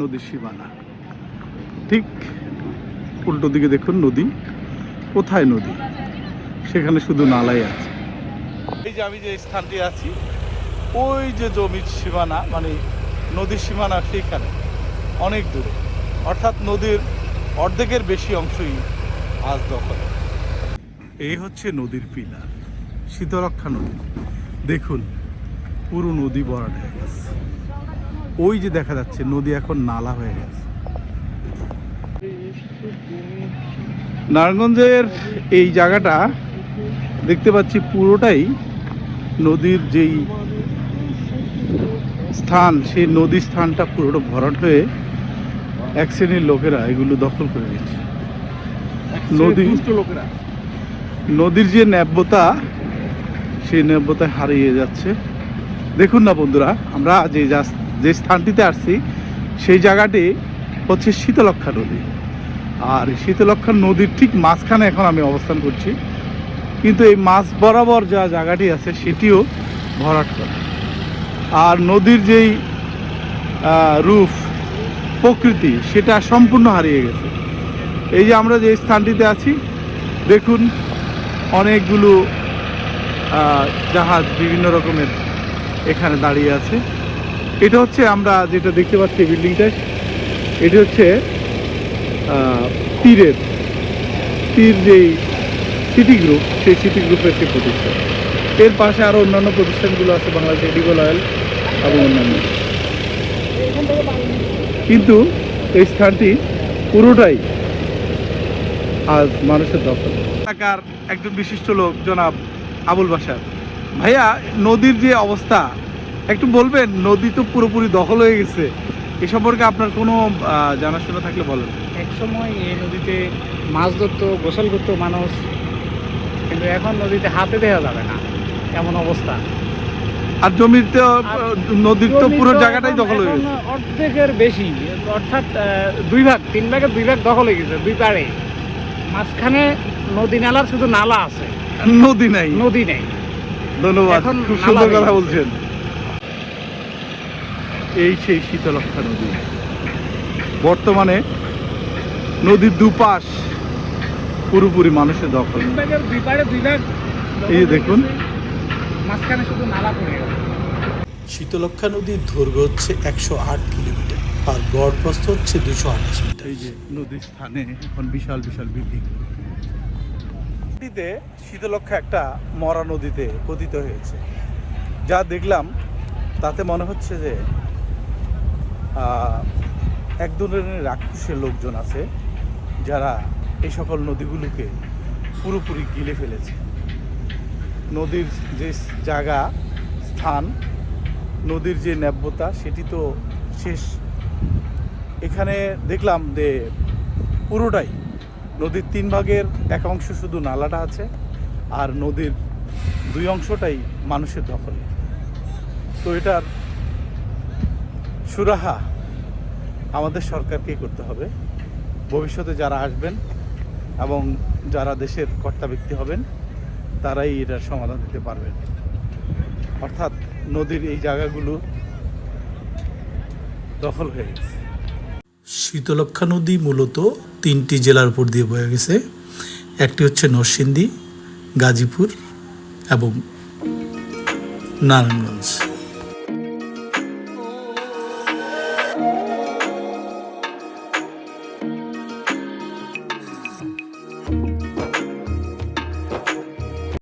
নদীর সীমানা। ঠিক উল্টো দিকে দেখুন নদী। কোথায় নদী? সেখানে শুধু নালাই আছে। এই যে আমি যে স্থানটি আছি ওই যে জমির সীমানা মানে নদীর সীমানা সেইখানে অনেক দূরে। অর্থাৎ নদীর অর্ধেকের বেশি অংশই আজ দখল। এই হচ্ছে নদীর পিলার শীতলক্ষা নদী। দেখুন পুরো নদী ভরাট হয়ে গেছে। ওই যে দেখা যাচ্ছে নদী এখন নালা হয়ে গেছে। নারায়ণগঞ্জের এই জায়গাটা দেখতে পাচ্ছি পুরোটাই নদীর যেই স্থান সেই নদীর স্থানটা পুরোটা ভরাট হয়ে এক শ্রেণির লোকেরা এগুলো দখল করে নিয়েছে নদী লোকেরা। নদীর যে ন্যাব্যতা সেই ন্যাব্যতায় হারিয়ে যাচ্ছে। দেখুন না বন্ধুরা আমরা যে যা- স্থানটিতে আসছি, সেই জায়গাটি হচ্ছে শীতলক্ষা নদী। আর শীতলক্ষা নদীর ঠিক মাঝখানে এখন আমি অবস্থান করছি। কিন্তু এই মাছ বরাবর যা জায়গাটি আছে, সেটিও ভরাট করা। আর নদীর যেই রূপ, প্রকৃতি, সেটা সম্পূর্ণ হারিয়ে গেছে। এই যে আমরা যে স্থানটিতে আছি, দেখুন, অনেকগুলো জাহাজ বিভিন্ন রকমের এখানে দাঁড়িয়ে আছে। এটা হচ্ছে আমরা যেটা দেখতে পাচ্ছি বিল্ডিংটা এটা হচ্ছে তীরের, তীর যেই সিটি গ্রুপ, সেই সিটি গ্রুপের একটি প্রতিষ্ঠান। এর পাশে আরও অন্যান্য প্রতিষ্ঠানগুলো আছে, বাংলাদেশ এডিবল অয়েল এবং অন্যান্য। কিন্তু এই স্থানটি পুরোটাই আজ মানুষের দখল। এলাকার একজন বিশিষ্ট লোক, জনাব আবুল বাসার ভাইয়া, নদীর যে অবস্থা একটু বলবেন নদী তো পুরোপুরি দখল হয়ে গেছে। এ সম্পর্কে আপনার কোনো জানাশোনা থাকলে বলেন। এক সময় এই নদীতে মাছ ধরতো গোসল করতো মানুষ কিন্তু এখন নদীতে হাতে দেওয়া যাবে না এমন অবস্থা। আর জমিতে আহ, নদীর তো পুরো জায়গাটাই দখল হয়ে গেছে। অর্ধেকের বেশি অর্থাৎ দুই ভাগ তিন ভাগের দুই ভাগ দখল হয়ে গেছে দুই পাড়ে মাঝখানে নদী নালার শুধু নালা আছে। নদী নাই। নদী নাই। ধন্যবাদ খুব সুন্দর কথা বলছেন। এই সেই শীতলক্ষা নদী। বর্তমানে নদীর দুপাশ পুরোপুরি মানুষের দখল। এই যে দেখুন। মাঝখানে শুধু নালা পড়ে গেছে শীতলক্ষা নদীর দৈর্ঘ্য হচ্ছে একশো আট কিলোমিটার আর গড় প্রস্থ হচ্ছে দুশো আঠাশ মিটার। এই যে নদীর স্থানে এখন বিশাল বিশাল বিল্ডিং। নদীতে শীতলক্ষা একটা মরা নদীতে পতিত হয়েছে। যা দেখলাম তাতে মনে হচ্ছে যে এক ধরনের রাক্ষসের লোকজন আছে যারা এই সকল নদীগুলোকে পুরোপুরি গিলে ফেলেছে। নদীর যে জায়গা, স্থান, নদীর যে ন্যাব্যতা, সেটি তো শেষ। এখানে দেখলাম যে পুরোটাই নদীর তিন ভাগের এক অংশ শুধু নালাটা আছে আর নদীর দুই অংশটাই মানুষের দখলে। তো এটার সুরাহা আমাদের সরকারকেই করতে হবে। ভবিষ্যতে যারা আসবেন এবং যারা দেশের কর্তা ব্যক্তি হবেন, তারাই এটার সমাধান দিতে পারবেন। অর্থাৎ নদীর এই জায়গাগুলো দখল হয়ে গেছে। শীতলক্ষা নদী মূলত তিনটি জেলার উপর দিয়ে বয়ে গেছে। একটি হচ্ছে নরসিংদী, গাজীপুর এবং নারায়ণগঞ্জ।